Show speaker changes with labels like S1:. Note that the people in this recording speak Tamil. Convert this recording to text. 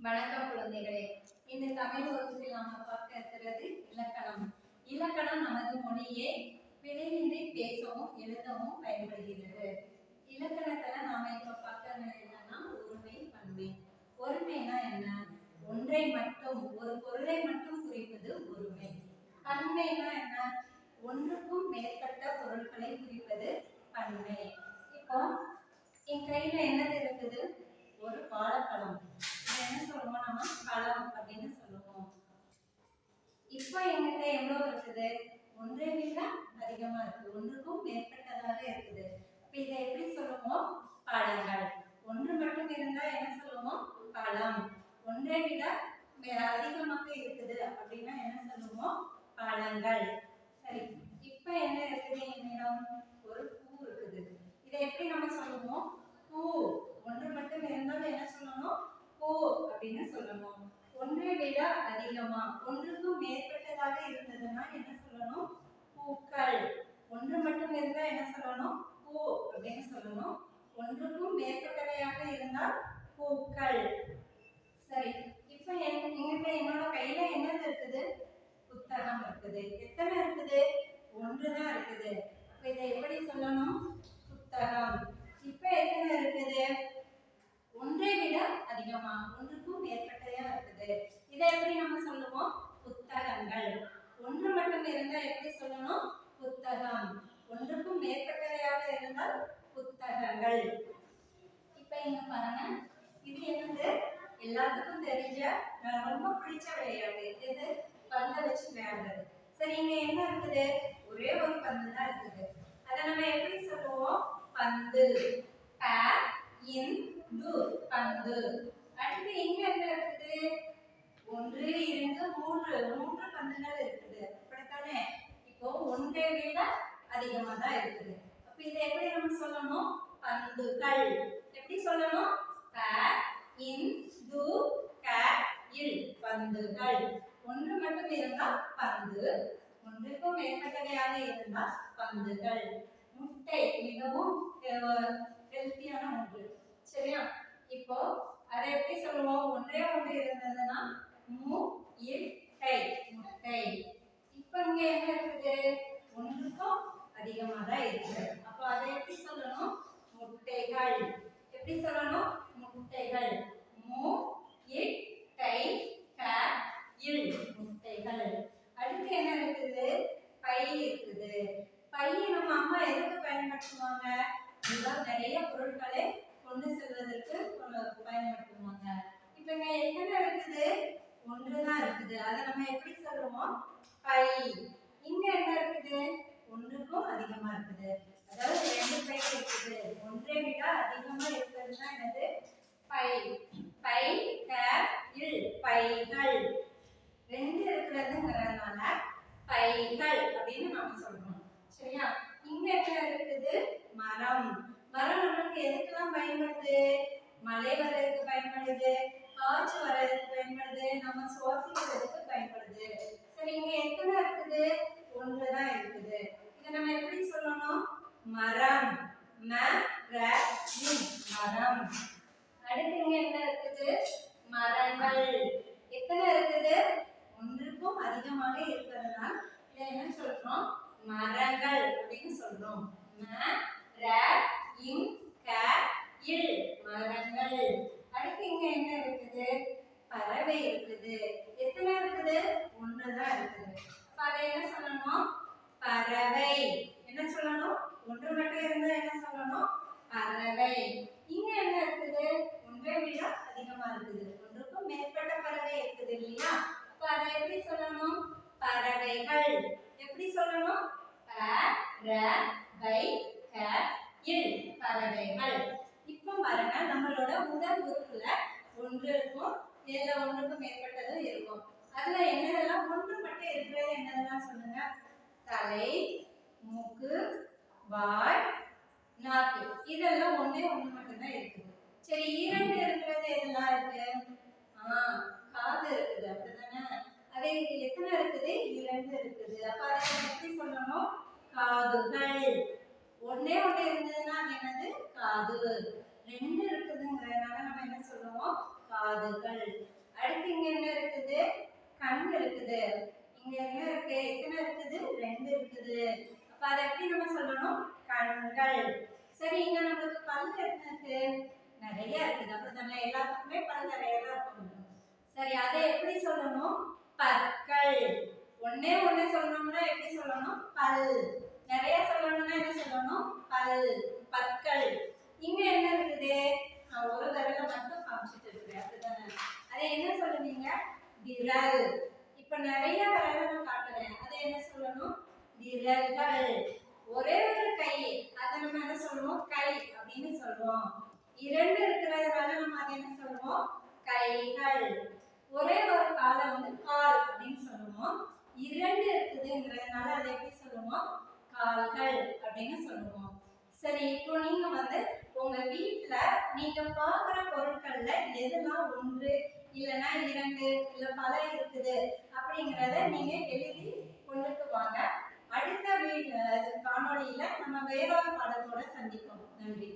S1: வணக்கம் குழந்தைகளே. இந்த தமிழ் வகுப்பில் நாம பார்க்க இருக்கிறது இலக்கணம். இலக்கணம் நமது மொழியை பிழையின்றி பேசவும் எழுதவும் பயன்படுகிறது. இலக்கணத்துல நாம இப்ப பார்க்கறது என்னன்னா ஒருமை பன்மை ஒருமைனா என்ன? ஒன்றை மட்டும் ஒரு பொருளை மட்டும் குறிப்பது ஒருமை. பன்மைனா என்ன? ஒன்றுக்கும் மேற்பட்ட பொருட்களை குறிப்பது பன்மை இப்போ என் கையில என்னது இருக்குது? ஒரு வாழைப்பழம் இதை என்ன சொல்லுவோம் நம்ம பழம் அப்படின்னு சொல்லுவோம். இப்போ எங்கிட்ட எவ்வளவு இருக்குது? ஒன்றை விட அதிகமா இருக்கு ஒன்றுக்கும் மேற்பட்டதாக இருக்குது. அப்ப இதை எப்படி சொல்லுவோம் பழங்கள் ஒன்று மட்டும் இருந்தா என்ன சொல்லுவோம் பழம் ஒன்றை விட அதிகமாக இருக்குது அப்படின்னா என்ன சொல்லுவோம் பழங்கள் சரி. இப்ப என்ன இருக்குது என்னிடம் ஒரு பூ இருக்குது. இதை எப்படி நம்ம சொல்லுவோம்? பூ. ஒன்று மட்டும் இருந்தால் என்ன சொல்லணும் பூ அப்படின்னு சொல்லணும். ஒன்றை விட அதிகமா ஒன்றுக்கும் மேற்பட்டதாக இருந்ததுன்னா என்ன சொல்லணும்? பூக்கள். ஒன்று மட்டும் இருந்தா என்ன சொல்லணும்? பூ அப்படின்னு சொல்லணும். ஒன்றுக்கும் மேற்பட்டவையாக இருந்தால் பூக்கள். சரி இப்போ என் என்கிட்ட என்னோட கையில என்னது இருக்குது? புத்தகம் இருக்குது. எத்தனை இருக்குது? ஒன்று தான் இருக்குது. அப்ப இதை எப்படி சொல்லணும்? புத்தகம். இப்போ எத்தனை இருக்குது? ஒன்றை விட அதிகமா ஒன்று இதை எப்படி நம்ம சொல்லுவோம் புத்தகங்கள். ஒன்று மட்டும் இருந்தா எப்படி சொல்லணும்? புத்தகம். ஒன்றுக்கும் மேற்பட்டவையாக இருந்தால் புத்தகங்கள். இப்ப இங்க பாருங்க. இது என்னது? எல்லாத்துக்கும் தெரிஞ்ச ரொம்ப பிடிச்ச விளையாட்டு. இது பந்தை வச்சு விளையாடுறது. சரி இங்க என்ன இருக்குது? ஒரே ஒரு பந்து தான் இருக்குது. அதை நம்ம எப்படி சொல்லுவோம்? பந்து. பேர் இன் பந்து. அடுத்து இங்க என்ன இருக்குது? ஒன்று இரண்டு மூன்று. மூன்று பந்துகள் இருக்குது. அப்படித்தானே? இப்போ ஒன்றை விட அதிகமா தான் இருக்குது. அப்ப இதை எப்படி நம்ம சொல்லணும்? பந்துகள். எப்படி சொல்லணும்? ப இன் து க இல். பந்துகள். ஒன்று மட்டும் இருந்தால் பந்து. ஒன்றுக்கும் மேற்பட்டவையாக இருந்தால் பந்துகள். முட்டை மிகவும் ஹெல்த்தியான ஒன்று. சரியா? இப்போ அதை எப்படி சொல்லுவோம்? ஒன்றே ஒன்று இருந்ததுன்னா மு இல் முட்டை இப்ப இங்க என்ன இருக்குது? ஒன்றுக்கும் அதிகமாக தான் இருக்குது. அப்போ அதை எப்படி சொல்லணும்? முட்டைகள். எப்படி சொல்லணும்? முட்டைகள். மு இட் டை க இல். முட்டைகள். அடுத்து என்ன இருக்குது? பை இருக்குது. பையை நம்ம அம்மா எதுக்கு பயன்படுத்துவாங்க? இதுதான் நிறைய பொருட்களை கொண்டு செல்வதற்கு பயன்படுத்துவாங்க. இப்ப இங்க எத்தனை இருக்குது? ஒன்று தான் இருக்குது. அதை நம்ம எப்படி சொல்லுவோம் பை. இங்க என்ன இருக்குது? ஒன்றுக்கும் அதிகமா இருக்குது. அதாவது ரெண்டு பை இருக்குது. ஒன்றை விட அதிகமா இருக்கிறதுனா என்னது? பை. பை இல் பைகள். ரெண்டு இருக்கிறதுங்கிறதுனால பைகள் அப்படின்னு நாம சொல்றோம். சரியா? இங்க என்ன இருக்குது? மரம். மரம் நம்மளுக்கு எதுக்கெல்லாம் பயன்படுது? மழை வர்றதுக்கு பயன்படுது? காற்று வர்றதுக்கு பயன்படுது? நம்ம சுவாசிக்கிறதுக்கு பயன்படுது. சரி இங்க எத்தனை இருக்குது? ஒன்று தான் இருக்குது. இதை நம்ம எப்படி சொல்லணும்? மரம். மரம். அடுத்து இங்க என்ன இருக்குது? மரங்கள். எத்தனை இருக்குது? ஒன்றுக்கும் அதிகமாக இருப்பதனால் இதை என்ன சொல்றோம்? மரங்கள் அப்படின்னு சொல்றோம். இல் மரங்கள் அடுத்து இங்க என்ன இருக்குது? பறவை இருக்குது. எத்தனை இருக்குது? ஒன்றுதான் இருக்குது. பறவை என்ன சொல்லணும்? பறவை. என்ன சொல்லணும்? ஒன்று மட்டும் இருந்தா என்ன சொல்லணும்? பறவை. இங்க என்ன இருக்குது? ஒன்றை விட அதிகமா இருக்குது. ஒன்றுக்கும் மேற்பட்ட பறவை இருக்குது இல்லையா? அப்ப அதை எப்படி சொல்லணும்? பறவைகள். எப்படி சொல்லணும்? ப ர வை க இல் பறவைகள். இப்போ பாருங்க நம்மளோட முதல் உறுப்புல ஒன்று இருக்கும் இதுல ஒன்றுக்கும் மேற்பட்டதும் இருக்கும். அதுல என்னதெல்லாம் ஒன்று மட்டும் இருக்கிறது என்னதெல்லாம் சொல்லுங்க? தலை மூக்கு வாய் நாக்கு. இதெல்லாம் ஒன்றே ஒன்று மட்டும்தான் இருக்குது. சரி இரண்டு இருக்கிறது எதெல்லாம் இருக்கு? ஆ காது இருக்குது அப்படிதானே அதே எத்தனை இருக்குது? இரண்டு இருக்குது. அப்ப அதை எப்படி சொல்லணும்? காதுகள். ஒன்னே ஒன்று இருந்ததுன்னா என்னது? காது. ரெண்டு இருக்குதுங்கிறதுனால நம்ம என்ன சொல்லுவோம்? காதுகள். அடுத்து இங்க என்ன இருக்குது? கண் இருக்குது. இங்க என்ன இருக்கு? எத்தனை இருக்குது? ரெண்டு இருக்குது. அப்ப அதை எப்படி நம்ம சொல்லணும்? கண்கள். சரி இங்க நம்மளுக்கு பல்லு எத்தனை இருக்கு? நிறைய இருக்குது. அப்படித்தானே எல்லாத்துக்குமே பல் நிறைய தான் இருக்கும். சரி அதை எப்படி சொல்லணும்? பற்கள். ஒன்னே ஒண்ணு சொல்லணும்னா எப்படி சொல்லணும்? பல். நிறைய சொல்லணும்னா என்ன சொல்லணும்? பல். பற்கள் இங்க என்ன இருக்குது நான் ஒரு தடவை மட்டும் காமிச்சிட்டு இருக்கிறேன் அப்படிதானே அதை என்ன சொல்லுவீங்க விரல். இப்ப நிறைய விரலை நான் காட்டுறேன். அதை என்ன சொல்லணும்? விரல்கள். ஒரே ஒரு கை. அதை நம்ம என்ன சொல்லுவோம்? கை அப்படின்னு சொல்லுவோம். இரண்டு இருக்கிறதுனால நம்ம அதை என்ன சொல்லுவோம்? கைகள். ஒரே ஒரு காலை வந்து கால் அப்படின்னு சொல்லுவோம். இரண்டு இருக்குதுங்கிறதுனால அதை எப்படி சொல்லுவோம்? கால்கள் அப்படின்னு சொல்லுவோம். சரி இப்போ நீங்க வந்து உங்க வீட்டுல நீங்க பார்க்குற பொருட்கள்ல எதெல்லாம் ஒன்று? இல்லைன்னா இரண்டு இல்ல பல இருக்குது அப்படிங்கிறத நீங்க எழுதி கொண்டுட்டு வாங்க. அடுத்த காணொலியில நம்ம வேறொரு பாடத்தோட சந்திப்போம். நன்றி.